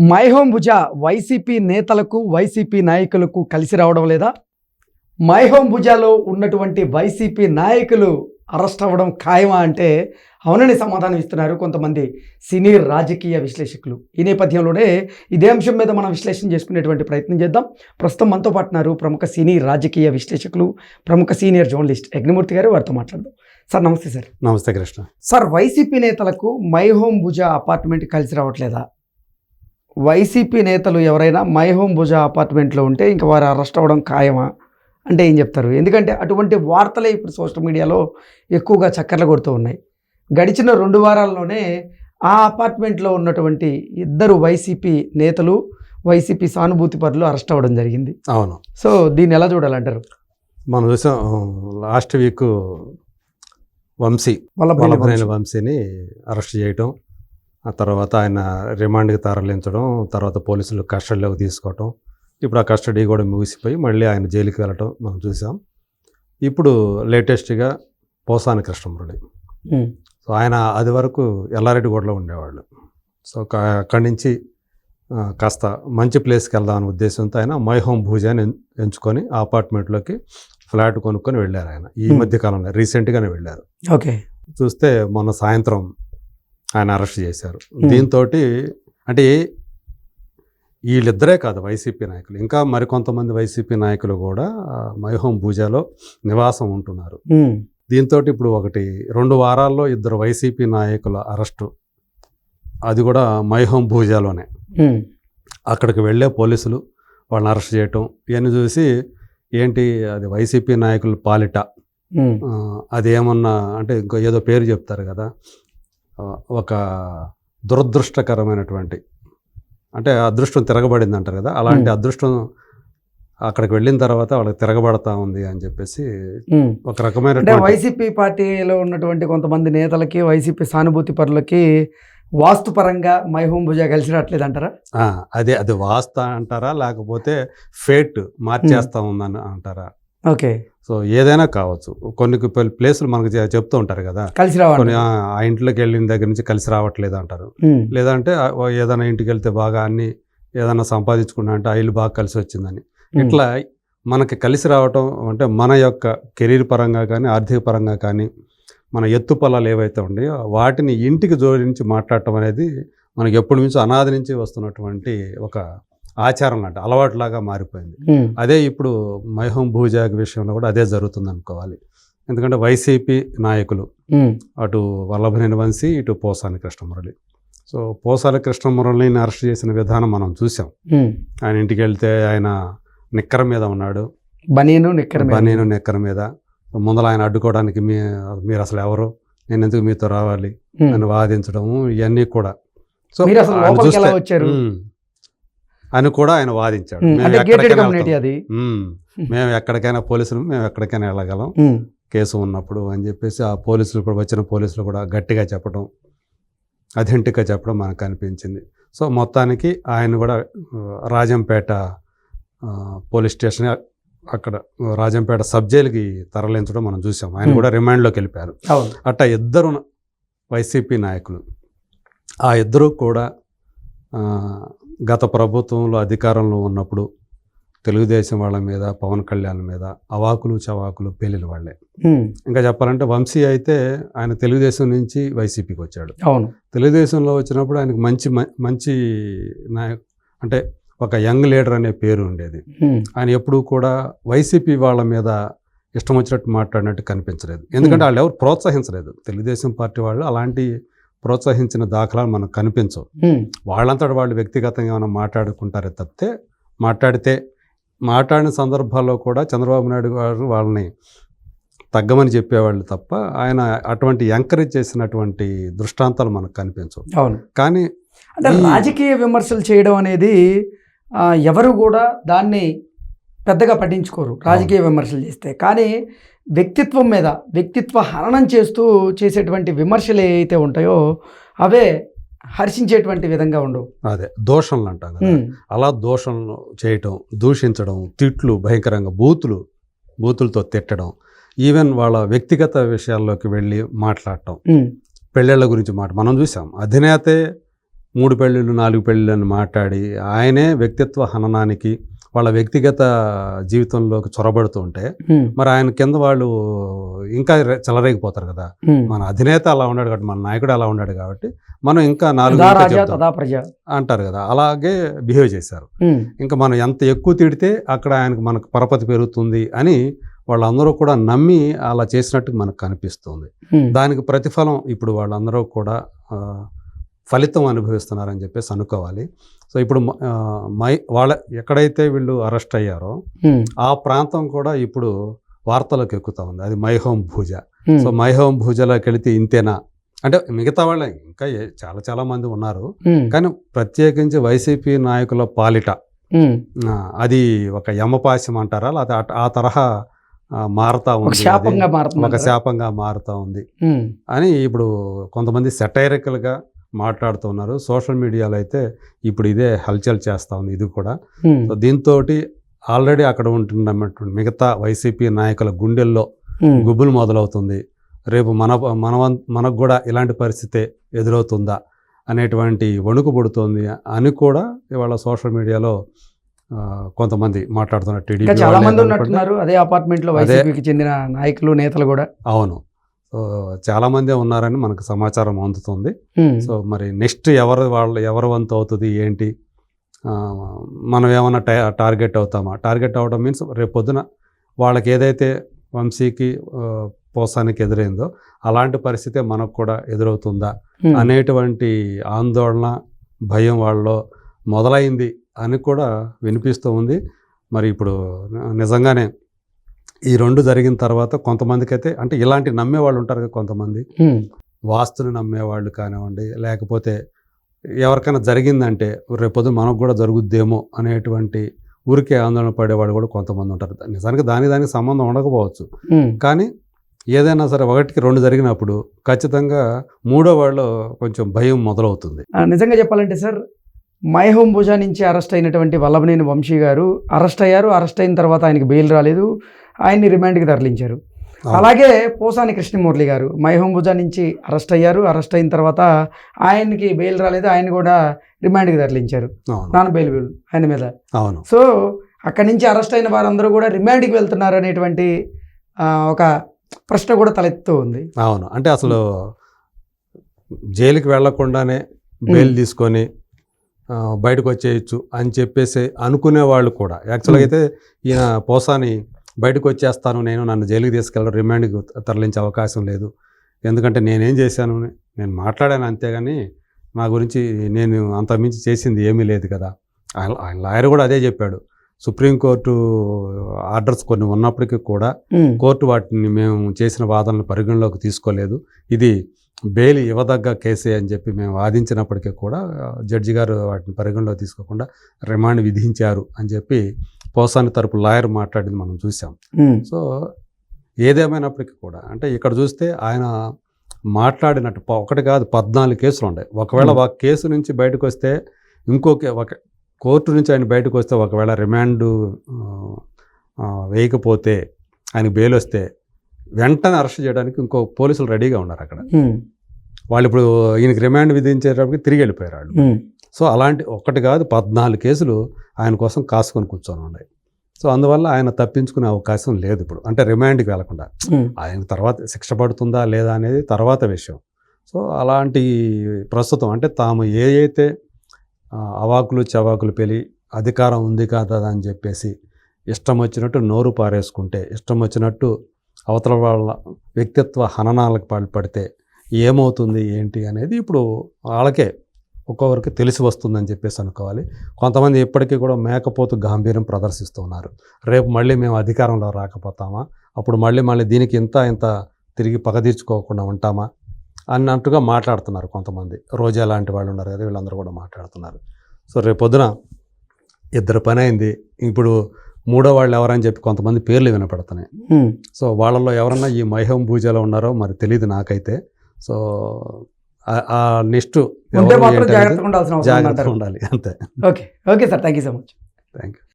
My Home భుజ YCP నేతలకు YCP నాయకులకు కలిసి రావడం లేదా? మైహోం భుజాలో ఉన్నటువంటి వైసీపీ నాయకులు అరెస్ట్ అవ్వడం ఖాయమా అంటే అవునని సమాధానం ఇస్తున్నారు కొంతమంది సీనియర్ రాజకీయ విశ్లేషకులు. ఈ నేపథ్యంలోనే ఇదే అంశం మీద మనం విశ్లేషణ చేసుకునేటువంటి ప్రయత్నం చేద్దాం. ప్రస్తుతం మనతో పాటున్నారు ప్రముఖ సీనియర్ రాజకీయ విశ్లేషకులు ప్రముఖ సీనియర్ జర్నలిస్ట్ యజ్ఞమూర్తి గారు. వారితో మాట్లాడదాం. సార్ నమస్తే సార్. నమస్తే కృష్ణ. సార్ వైసీపీ నేతలకు మై హోమ్ భుజ అపార్ట్మెంట్ కలిసి రావట్లేదా? వైసీపీ నేతలు ఎవరైనా మై హోమ్ భుజ అపార్ట్మెంట్లో ఉంటే ఇంకా వారు అరెస్ట్ అవ్వడం ఖాయమా? అంటే ఏం చెప్తారు? ఎందుకంటే అటువంటి వార్తలే ఇప్పుడు సోషల్ మీడియాలో ఎక్కువగా చక్కర్లు కొడుతూ ఉన్నాయి. గడిచిన రెండు వారాల్లోనే ఆ అపార్ట్మెంట్లో ఉన్నటువంటి ఇద్దరు వైసీపీ నేతలు వైసీపీ సానుభూతి పరులు అరెస్ట్ అవ్వడం జరిగింది. అవును. సో దీన్ని ఎలా చూడాలంటారు? మనం చూసాం లాస్ట్ వీక్ వంశీ వంశీ. వంశీని అరెస్ట్ చేయటం. ఆ తర్వాత ఆయన రిమాండ్కి తరలించడం తర్వాత పోలీసులు కస్టడీలోకి తీసుకోవటం. ఇప్పుడు ఆ కస్టడీ కూడా ముగిసిపోయి మళ్ళీ ఆయన జైలుకి వెళ్ళటం మనం చూసాం. ఇప్పుడు లేటెస్ట్గా పోసాని కృష్ణమురళి. సో ఆయన అది వరకు ఎల్లారెడ్డిగూడలో ఉండేవాళ్ళు. సో అక్కడి నుంచి కాస్త మంచి ప్లేస్కి వెళ్దామనే ఉద్దేశంతో ఆయన మై హోమ్ భూజాని ఎంచుకొని ఆ అపార్ట్మెంట్లోకి ఫ్లాట్ కొనుక్కొని వెళ్ళారు ఆయన. ఈ. మధ్య కాలంలో రీసెంట్గానే వెళ్ళారు. ఓకే. చూస్తే మొన్న సాయంత్రం ఆయన అరెస్ట్ చేశారు. దీంతో అంటే వీళ్ళిద్దరే కాదు వైసీపీ నాయకులు. ఇంకా మరికొంతమంది వైసీపీ నాయకులు కూడా ఆ, మై హోమ్ భూజాలో నివాసం ఉంటున్నారు. దీంతో ఇప్పుడు ఒకటి రెండు వారాల్లో ఇద్దరు వైసీపీ నాయకుల అరెస్టు. అది కూడా మై హోమ్. భూజాలోనే అక్కడికి వెళ్ళే పోలీసులు వాళ్ళని అరెస్ట్ చేయటం ఇవన్నీ చూసి ఏంటి అది వైసీపీ నాయకుల పాలిట. ఉమ్, ఆ, అది ఏమన్నా అంటే ఇంకో ఏదో పేరు చెప్తారు కదా ఒక దురదృష్టకరమైనటువంటి అంటే అదృష్టం తిరగబడింది అంటారు కదా అలాంటి. అదృష్టం అక్కడికి వెళ్ళిన తర్వాత వాళ్ళకి తిరగబడతా ఉంది అని చెప్పేసి. ఒక అంటే రకమైన వైసీపీ పార్టీలో ఉన్నటువంటి కొంతమంది నేతలకి వైసీపీ సానుభూతి పరులకి వాస్తుపరంగా మైహూం భుజ కలిసి రావట్లేదు అంటారా అదే అది వాస్త అంటారా లేకపోతే ఫేట్ మార్చేస్తా ఉందని అంటారా ఓకే. సో ఏదైనా కావచ్చు. కొన్ని ప్లేసులు మనకు చెప్తూ ఉంటారు కదా. కలిసి కొన్ని ఆ ఇంట్లోకి వెళ్ళిన దగ్గర నుంచి కలిసి రావట్లేదు అంటారు. లేదంటే ఏదైనా ఇంటికి వెళ్తే బాగా అన్ని ఏదైనా సంపాదించుకున్నా అంటే ఆ ఇల్లు బాగా కలిసి వచ్చిందని. ఇట్లా మనకి కలిసి రావటం అంటే మన యొక్క కెరీర్ పరంగా కానీ ఆర్థిక పరంగా కానీ మన ఎత్తు పొలాలు ఏవైతే ఉన్నాయో వాటిని ఇంటికి జోడించి మాట్లాడటం అనేది మనకి ఎప్పటి నుంచో అనాది నుంచి వస్తున్నటువంటి ఒక ఆచారం లాంటి అలవాటులాగా మారిపోయింది. అదే ఇప్పుడు మైహోం భూజాగ్ విషయంలో కూడా అదే జరుగుతుంది అనుకోవాలి. ఎందుకంటే వైసీపీ నాయకులు అటు వల్లభనేని వంశీ ఇటు పోసాని కృష్ణమురళి. సో పోసాని కృష్ణమురళిని అరెస్ట్ చేసిన విధానం మనం చూసాం. ఆయన ఇంటికి వెళ్తే ఆయన నిక్కర మీద ఉన్నాడు. బనీను నిక్కర. బనీను నిక్కర మీద. ముందర ఆయన అడ్డుకోవడానికి మీ మీరు అసలు ఎవరు? నేను ఎందుకు మీతో రావాలి. అని వాదించడము ఇవన్నీ కూడా. సో చూస్తే-. అని కూడా ఆయన వాదించాడు. మేము ఎక్కడికైనా పోలీసులు మేము ఎక్కడికైనా వెళ్ళగలం. కేసు ఉన్నప్పుడు అని చెప్పేసి ఆ పోలీసులు కూడా వచ్చిన పోలీసులు కూడా గట్టిగా చెప్పడం అథెంటిక్గా చెప్పడం మనకు అనిపించింది. సో మొత్తానికి ఆయన కూడా రాజంపేట పోలీస్ స్టేషన్ అక్కడ రాజంపేట సబ్ జైలుకి తరలించడం మనం చూసాం. ఆయన. కూడా రిమాండ్లోకి వెళ్ళిపోయారు. అట్లా ఇద్దరు వైసీపీ నాయకులు ఆ ఇద్దరు కూడా గత ప్రభుత్వంలో అధికారంలో ఉన్నప్పుడు తెలుగుదేశం వాళ్ళ మీద పవన్ కళ్యాణ్ మీద అవాకులు చవాకులు పేలిన వాళ్ళే. ఇంకా చెప్పాలంటే వంశీ అయితే ఆయన తెలుగుదేశం నుంచి వైసీపీకి వచ్చాడు. అవును. తెలుగుదేశంలో వచ్చినప్పుడు ఆయనకు మంచి మంచి నాయక్ అంటే ఒక యంగ్ లీడర్ అనే పేరు ఉండేది. ఆయన ఎప్పుడూ కూడా వైసీపీ వాళ్ళ మీద ఇష్టం వచ్చినట్టు మాట్లాడినట్టు కనిపించలేదు. ఎందుకంటే. వాళ్ళు ఎవరు ప్రోత్సహించలేదు. తెలుగుదేశం పార్టీ వాళ్ళు అలాంటి ప్రోత్సహించిన దాఖలాలు మనకు కనిపించవు. వాళ్ళంతటి వాళ్ళు వ్యక్తిగతంగా ఏమైనా మాట్లాడుకుంటారే తప్పితే మాట్లాడితే మాట్లాడిన సందర్భాల్లో కూడా చంద్రబాబు నాయుడు గారు వాళ్ళని తగ్గమని చెప్పేవాళ్ళు తప్ప ఆయన అటువంటి ఎంకరేజ్ చేసినటువంటి దృష్టాంతాలు మనకు కనిపించవు. అవును. కానీ అంటే రాజకీయ విమర్శలు చేయడం అనేది ఎవరు కూడా దాన్ని పెద్దగా పట్టించుకోరు రాజకీయ విమర్శలు చేస్తే. కానీ వ్యక్తిత్వం మీద వ్యక్తిత్వ హననం చేస్తూ చేసేటువంటి విమర్శలు ఏవైతే ఉంటాయో అవే హర్షించేటువంటి విధంగా ఉండవు. అదే దోషంలు అంటాం కదా. అలా దోషంలు చేయటం దూషించడం తిట్లు భయంకరంగా బూతులు బూతులతో తిట్టడం ఈవెన్ వాళ్ళ వ్యక్తిగత విషయాల్లోకి వెళ్ళి మాట్లాడటం. పెళ్ళిళ్ళ గురించి మాట మనం చూసాం. అధినేతే మూడు పెళ్ళిళ్ళు నాలుగు పెళ్ళిళ్ళు అని మాట్లాడి ఆయనే వ్యక్తిత్వ హననానికి వాళ్ళ వ్యక్తిగత జీవితంలోకి చొరబడుతూ ఉంటే మరి ఆయన కింద వాళ్ళు ఇంకా చెలరేగిపోతారు కదా. మన అధినేత అలా ఉన్నాడు కాబట్టి మన నాయకుడు అలా ఉన్నాడు కాబట్టి మనం ఇంకా నాలుగు అంటారు కదా. అలాగే బిహేవ్ చేశారు. ఇంకా మనం ఎంత ఎక్కువ తిడితే అక్కడ ఆయనకు మనకు పరపతి పెరుగుతుంది అని వాళ్ళందరూ కూడా నమ్మి అలా చేసినట్టు మనకు కనిపిస్తుంది. దానికి ప్రతిఫలం ఇప్పుడు వాళ్ళందరూ కూడా ఫలితం అనుభవిస్తున్నారని చెప్పేసి అనుకోవాలి. సో ఇప్పుడు మ- వాళ్ళ ఎక్కడైతే వీళ్ళు అరెస్ట్ అయ్యారో ఆ ప్రాంతం కూడా ఇప్పుడు వార్తలకు ఎక్కుతా ఉంది. అది My Home Bhuja. So My Home భూజలోకి వెళితే ఇంతేనా? అంటే మిగతా వాళ్ళ ఇంకా చాలా చాలా మంది ఉన్నారు. కానీ ప్రత్యేకించి వైసీపీ నాయకుల పాలిట. అది ఒక యమపాశం అంటారా? అట- ఆ తరహా మారుతా ఉంది. ఒక శాపంగా మారుతా ఉంది. అని ఇప్పుడు కొంతమంది సెటైరికల్గా మాట్లాడుతున్నారు. సోషల్ మీడియాలో అయితే ఇప్పుడు ఇదే హల్చల్ చేస్తూ ఉంది ఇది కూడా. సో దీంతో ఆల్రెడీ అక్కడ ఉంటున్నటువంటి మిగతా వైసీపీ నాయకుల గుండెల్లో గుబులు మొదలవుతుంది. రేపు మన మన మనకు కూడా ఇలాంటి పరిస్థితే ఎదురవుతుందా అనేటువంటి వణుకు పుడుతోంది అని కూడా ఇవాళ సోషల్ మీడియాలో కొంతమంది మాట్లాడుతున్నారు. టీడీపీ చాలా మంది. ఉన్నట్టున్నారు అదే అపార్ట్మెంట్లో అదే. వైసీపీకి చెందిన నాయకులు నేతలు కూడా. అవును. సో చాలామందే ఉన్నారని మనకు సమాచారం అందుతుంది. సో మరి నెక్స్ట్ ఎవరు వాళ్ళు ఎవరి వంతు అవుతుంది ఏంటి? మనం ఏమైనా టా టార్గెట్ అవుతామా? టార్గెట్ అవడం మీన్స్ రేపు పొద్దున వాళ్ళకి ఏదైతే వంశీకి పోసానికి ఎదురైందో అలాంటి పరిస్థితే మనకు కూడా ఎదురవుతుందా? అనేటువంటి ఆందోళన భయం వాళ్ళలో మొదలైంది అని కూడా వినిపిస్తూ ఉంది. మరి ఇప్పుడు నిజంగానే ఈ రెండు జరిగిన తర్వాత కొంతమందికి అయితే అంటే ఇలాంటి నమ్మే వాళ్ళు ఉంటారు కదా కొంతమంది. వాస్తుని నమ్మేవాళ్ళు కానివ్వండి లేకపోతే ఎవరికైనా జరిగిందంటే రేపొద్దు మనకు కూడా జరుగుద్దేమో అనేటువంటి ఊరికే ఆందోళన పడేవాళ్ళు కూడా కొంతమంది ఉంటారు. నిజానికి దానికి దానికి సంబంధం ఉండకపోవచ్చు. కానీ ఏదైనా సరే ఒకటికి రెండు జరిగినప్పుడు ఖచ్చితంగా మూడో వాళ్ళు కొంచెం భయం మొదలవుతుంది. నిజంగా చెప్పాలంటే సార్ మై హోమ్ భుజా నుంచి అరెస్ట్ అయినటువంటి వల్లభనేని వంశీ గారు అరెస్ట్ అయ్యారు. అరెస్ట్ అయిన తర్వాత ఆయనకి బెయిల్ రాలేదు. ఆయన్ని రిమాండ్కి తరలించారు. అలాగే పోసాని కృష్ణమూర్తి గారు మై హోమ్ భుజా నుంచి అరెస్ట్ అయ్యారు. అరెస్ట్ అయిన తర్వాత ఆయనకి బెయిల్ రాలేదు. ఆయన కూడా రిమాండ్కి తరలించారు. నాన్ బెయిల్ బిల్ ఆయన మీద. అవును. సో అక్కడి నుంచి అరెస్ట్ అయిన వారందరూ కూడా రిమాండ్కి వెళ్తున్నారు అనేటువంటి ఒక ప్రశ్న కూడా తలెత్తుతూ ఉంది. అవును. అంటే అసలు జైలుకి వెళ్ళకుండానే బెయిల్ తీసుకొని బయటకు వచ్చేయచ్చు అని చెప్పేసి అనుకునే వాళ్ళు కూడా. యాక్చువల్గా అయితే ఈయన పోసాని బయటకు వచ్చేస్తాను నేను నన్ను జైలుకి తీసుకెళ్ళడం రిమాండ్కి తరలించే అవకాశం లేదు. ఎందుకంటే నేనేం చేశాను నేను మాట్లాడాను అంతేగాని నా గురించి నేను అంతమించి చేసింది ఏమీ లేదు కదా. ఆయన ఆయన లాయర్ కూడా అదే చెప్పాడు. సుప్రీంకోర్టు ఆర్డర్స్ కొన్ని ఉన్నప్పటికీ కూడా కోర్టు వాటిని మేము చేసిన వాదనలు పరిగణలోకి తీసుకోలేదు. ఇది బెయిల్ ఇవ్వదగ్గ కేసే అని చెప్పి మేము వాదించినప్పటికీ కూడా జడ్జి గారు వాటిని పరిగణలోకి తీసుకోకుండా రిమాండ్ విధించారు అని చెప్పి పోసాని తరపు లాయర్ మాట్లాడింది మనం చూసాం. సో ఏదేమైనప్పటికీ కూడా అంటే ఇక్కడ చూస్తే ఆయన మాట్లాడినట్టు ఒకటి కాదు పద్నాలుగు కేసులు ఉన్నాయి ఒకవేళ. ఒక కేసు నుంచి బయటకు వస్తే ఇంకో ఒక కోర్టు నుంచి ఆయన బయటకు వస్తే ఒకవేళ రిమాండ్ వేయకపోతే ఆయన బెయిల్ వస్తే వెంటనే అరెస్ట్ చేయడానికి ఇంకో పోలీసులు రెడీగా ఉన్నారు అక్కడ. వాళ్ళు ఇప్పుడు ఈయనకి రిమాండ్ విధించేటప్పటికి తిరిగి వెళ్ళిపోయారు వాళ్ళు. సో అలాంటి ఒకటి కాదు పద్నాలుగు కేసులు ఆయన కోసం కాసుకొని కూర్చొని ఉన్నాయి సో అందువల్ల ఆయన తప్పించుకునే అవకాశం లేదు ఇప్పుడు. అంటే రిమాండ్కి వెళ్ళకుండా ఆయన తర్వాత శిక్ష పడుతుందా లేదా అనేది తర్వాత విషయం. సో అలాంటి ప్రస్తుతం అంటే తాము ఏ అయితే అవాకులు చవాకులు పెలి అధికారం ఉంది కాదా అని చెప్పేసి ఇష్టం వచ్చినట్టు నోరు పారేసుకుంటే ఇష్టం వచ్చినట్టు అవతల వాళ్ళ వ్యక్తిత్వ హననాలకు పాల్పడితే ఏమవుతుంది ఏంటి అనేది ఇప్పుడు వాళ్ళకే ఒక్కొక్కరికి తెలిసి వస్తుందని చెప్పేసి అనుకోవాలి. కొంతమంది ఇప్పటికీ కూడా మేకపోతు గాంభీర్యం ప్రదర్శిస్తూ ఉన్నారు రేపు మళ్ళీ మేము అధికారంలో రాకపోతామా? అప్పుడు మళ్ళీ మళ్ళీ దీనికి ఇంత ఇంత తిరిగి పగ తీర్చుకోకుండా ఉంటామా? అన్నట్టుగా మాట్లాడుతున్నారు కొంతమంది. రోజా లాంటి వాళ్ళు ఉన్నారు కదా వీళ్ళందరూ కూడా మాట్లాడుతున్నారు. సో రేపు పొద్దున ఇద్దరు పని అయింది. ఇప్పుడు మూడో వాళ్ళు ఎవరని చెప్పి కొంతమంది పేర్లు వినపడుతున్నాయి. సో వాళ్ళల్లో ఎవరన్నా ఈ మైహం భూజాలో ఉన్నారో మరి తెలియదు నాకైతే. సో ఆ- నెక్స్ట్ జాగ్రత్తగా ఉండాలి. అంతే. Okay. Okay sir. Thank you so much. Thank you